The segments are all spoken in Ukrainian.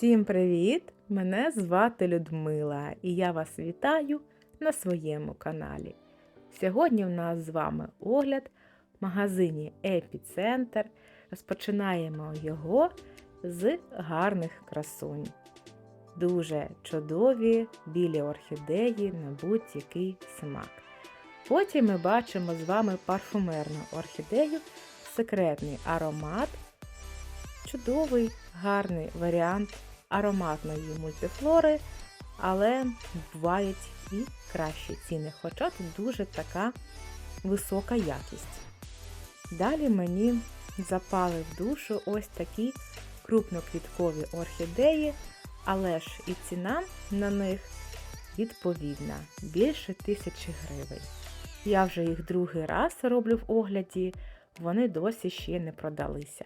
Всім привіт! Мене звати Людмила і я вас вітаю на своєму каналі. Сьогодні в нас з вами огляд в магазині Епіцентр. Розпочинаємо його з гарних красунь. Дуже чудові білі орхідеї на будь-який смак. Потім ми бачимо з вами парфумерну орхідею, секретний аромат чудовий, гарний варіант ароматної мультифлори, але бувають і кращі ціни, хоча тут дуже така висока якість. Далі мені запали в душу ось такі крупноквіткові орхідеї, але ж і ціна на них відповідна більше тисячі гривень. Я вже їх другий раз роблю в огляді, вони досі ще не продалися.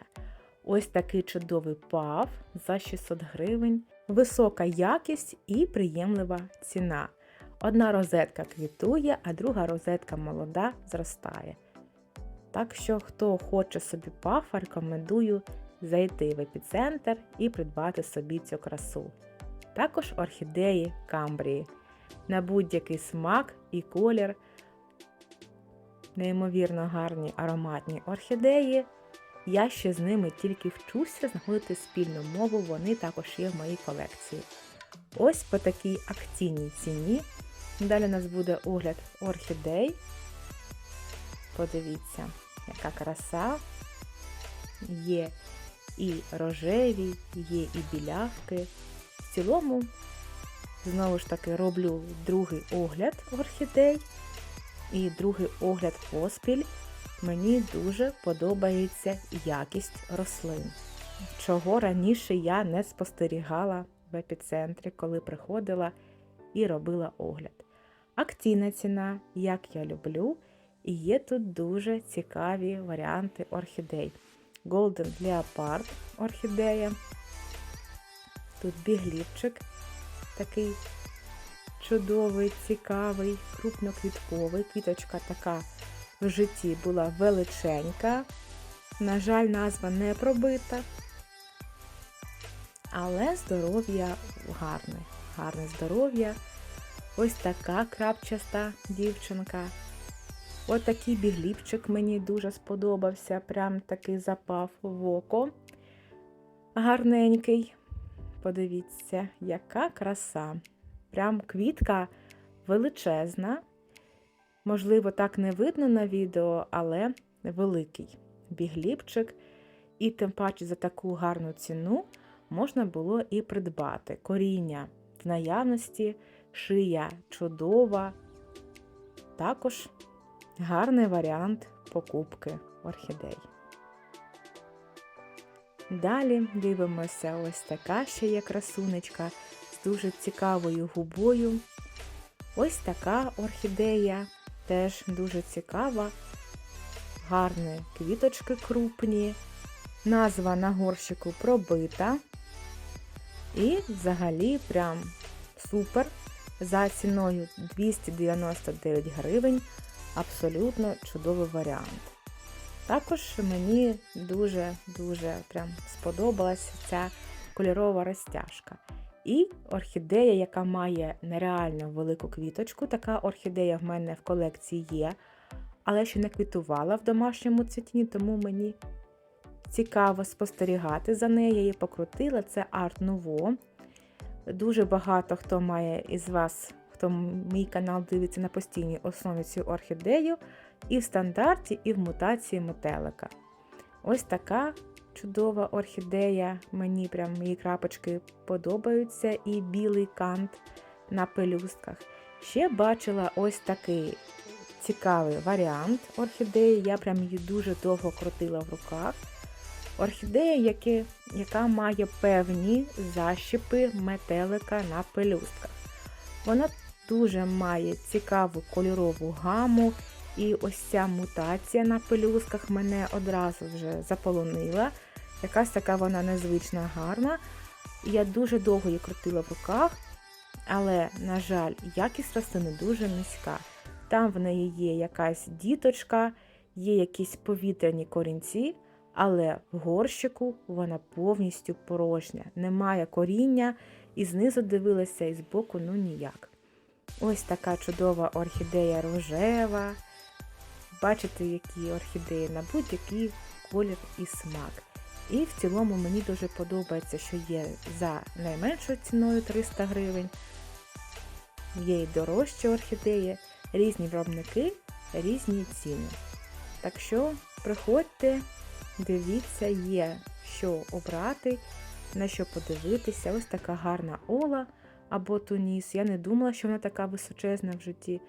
Ось такий чудовий пав за 600 гривень, висока якість і приємлива ціна. Одна розетка квітує, а друга розетка молода зростає. Так що, хто хоче собі паф, рекомендую зайти в епіцентр і придбати собі цю красу. Також орхідеї камбрії. На будь-який смак і колір. Неймовірно гарні ароматні орхідеї. Я ще з ними тільки вчуся знаходити спільну мову, вони також є в моїй колекції. Ось по такій акційній ціні. Далі у нас буде огляд орхідей. Подивіться, яка краса. Є і рожеві, є і білявки. В цілому, знову ж таки, роблю другий огляд орхідей і другий огляд поспіль. Мені дуже подобається якість рослин, чого раніше я не спостерігала в епіцентрі, коли приходила і робила огляд. Акційна ціна, як я люблю, і є тут дуже цікаві варіанти орхідей. Golden Leopard орхідея. Тут бігліпчик такий чудовий, цікавий, крупноквітковий. Квіточка така в житті була величенька. На жаль, назва не пробита. Але здоров'я гарне, гарне здоров'я. Ось така крапчаста дівчинка. Ось такий бігліпчик мені дуже сподобався. Прям такий запав в око. Гарненький. Подивіться, яка краса. Прям квітка величезна. Можливо, так не видно на відео, але великий бігліпчик. І тим паче за таку гарну ціну можна було і придбати. Коріння в наявності, шия чудова. Також гарний варіант покупки орхідей. Далі дивимося, ось така ще є красунечка з дуже цікавою губою. Ось така орхідея теж дуже цікава. Гарні квіточки крупні. Назва на горщику пробита. І взагалі прям супер. За ціною 299 гривень. Абсолютно чудовий варіант. Також мені дуже-дуже прям сподобалася ця кольорова розтяжка. І орхідея, яка має нереально велику квіточку. Така орхідея в мене в колекції є, але ще не квітувала в домашньому цвітінні, тому мені цікаво спостерігати за нею. Я її покрутила. Це Art Nouveau. Дуже багато хто має із вас, хто мій канал дивиться на постійній основі цю орхідею, і в стандарті, і в мутації метелика. Ось така чудова орхідея. Мені прям її крапочки подобаються, і білий кант на пелюстках. Ще бачила ось такий цікавий варіант орхідеї. Я прям її дуже довго крутила в руках. Орхідея, яке, яка має певні защіпи метелика на пелюстках. Вона дуже має цікаву кольорову гаму. І ось ця мутація на пелюсках мене одразу вже заполонила. Якась така вона незвична гарна. Я дуже довго її крутила в руках, але, на жаль, якість рослини дуже низька. Там в неї є якась діточка, є якісь повітряні корінці, але в горщику вона повністю порожня, немає коріння, і знизу дивилася, і збоку ну ніяк. Ось така чудова орхідея рожева. Бачите, які орхідеї на будь-який колір і смак. І в цілому мені дуже подобається, що є за найменшою ціною 300 гривень. Є і дорожчі орхідеї, різні виробники, різні ціни. Так що приходьте, дивіться, є що обрати, на що подивитися. Ось така гарна ола або туніс. Я не думала, що вона така височезна в житті.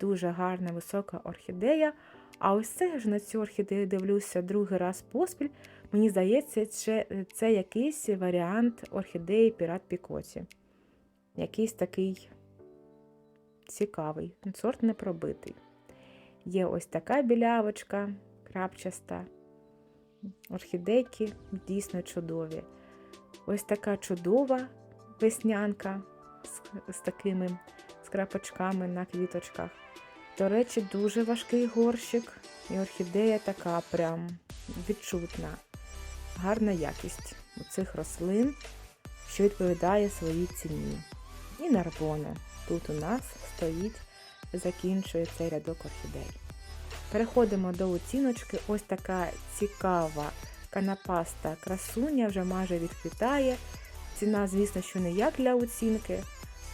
Дуже гарна висока орхідея. А ось це ж на цю орхідею дивлюся другий раз поспіль. Мені здається, це, це якийсь варіант орхідеї Пірат Пікоті. Якийсь такий цікавий, сорт не пробитий. Є ось така білявочка крапчаста. Орхідейки дійсно чудові. Ось така чудова веснянка з, з такими скрапочками на квіточках. До речі, дуже важкий горщик, і орхідея така прям відчутна. Гарна якість у цих рослин, що відповідає своїй ціні. І нарбона. Тут у нас стоїть, закінчує цей рядок орхідей. Переходимо до оціночки. Ось така цікава канапаста красуня вже майже відквітає. Ціна, звісно, що не як для оцінки,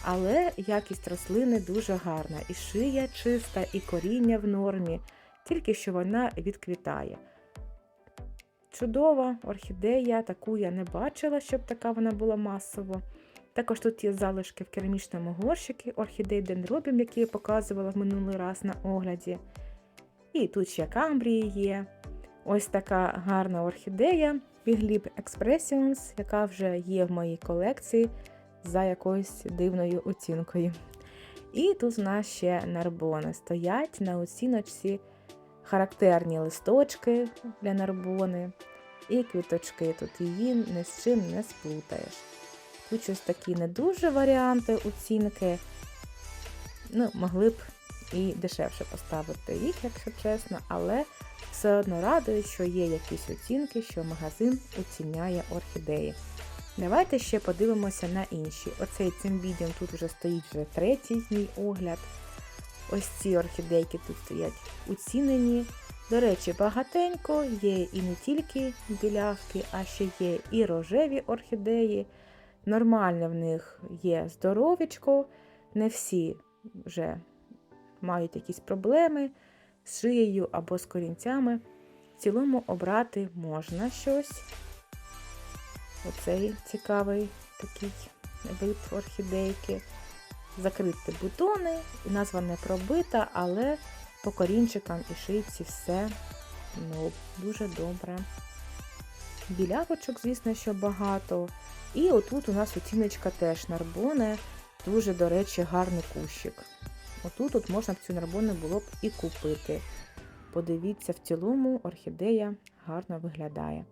але якість рослини дуже гарна. І шия чиста, і коріння в нормі, тільки що вона відквітає. Чудова орхідея, таку я не бачила, щоб така вона була масово. Також тут є залишки в керамічному горщику, орхідей дендробім, які я показувала в минулий раз на огляді. І тут ще камбрії є. Ось така гарна орхідея Biglib Expressions, яка вже є в моїй колекції за якоюсь дивною оцінкою. І тут у нас ще нарбони стоять на оціночці характерні листочки для нарбони і квіточки. Тут її ні з чим не сплутаєш. Тут щось такі не дуже варіанти оцінки. Ну, могли б і дешевше поставити їх, якщо чесно, але все одно радує, що є якісь оцінки, що магазин оціняє орхідеї. Давайте ще подивимося на інші. Оцей цимбідіум тут вже стоїть вже третій мій огляд. Ось ці орхідейки тут стоять оцінені. До речі, багатенько є і не тільки білявки, а ще є і рожеві орхідеї. Нормально в них є здоровічко, не всі вже мають якісь проблеми з шиєю або з корінцями. В цілому обрати можна щось. Оцей цікавий такий вид орхідейки. Закрити бутони, назва не пробита, але по корінчикам і шийці все ну, дуже добре. Білявочок, звісно, що багато. І отут у нас оціночка теж нарбоне, дуже, до речі, гарний кущик. Отут от можна б цю нарбону було б і купити. Подивіться, в цілому орхідея гарно виглядає.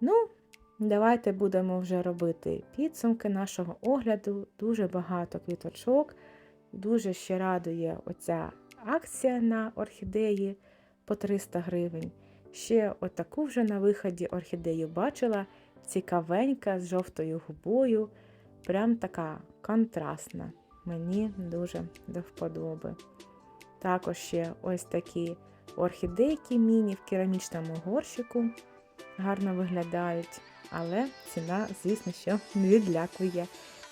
Ну, давайте будемо вже робити підсумки нашого огляду. Дуже багато квіточок. Дуже ще радує оця акція на орхідеї по 300 гривень. Ще отаку вже на виході орхідею бачила, цікавенька, з жовтою губою. Прям така контрастна. Мені дуже до вподоби. Також ще ось такі орхідейки міні в керамічному горщику. Гарно виглядають, але ціна, звісно, що не відлякує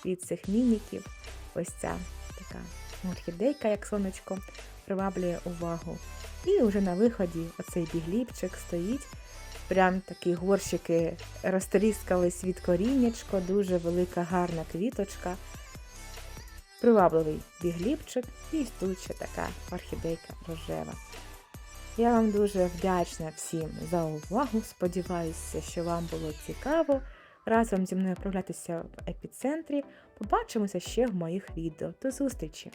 від цих мініків. Ось ця така орхідейка, як сонечко, приваблює увагу. І вже на виході оцей бігліпчик стоїть. Прям такі горщики розтріскались від коріннячко, дуже велика гарна квіточка. Привабливий бігліпчик і тут ще така орхідейка рожева. Я вам дуже вдячна всім за увагу. Сподіваюся, що вам було цікаво разом зі мною прогулятися в епіцентрі. Побачимося ще в моїх відео. До зустрічі!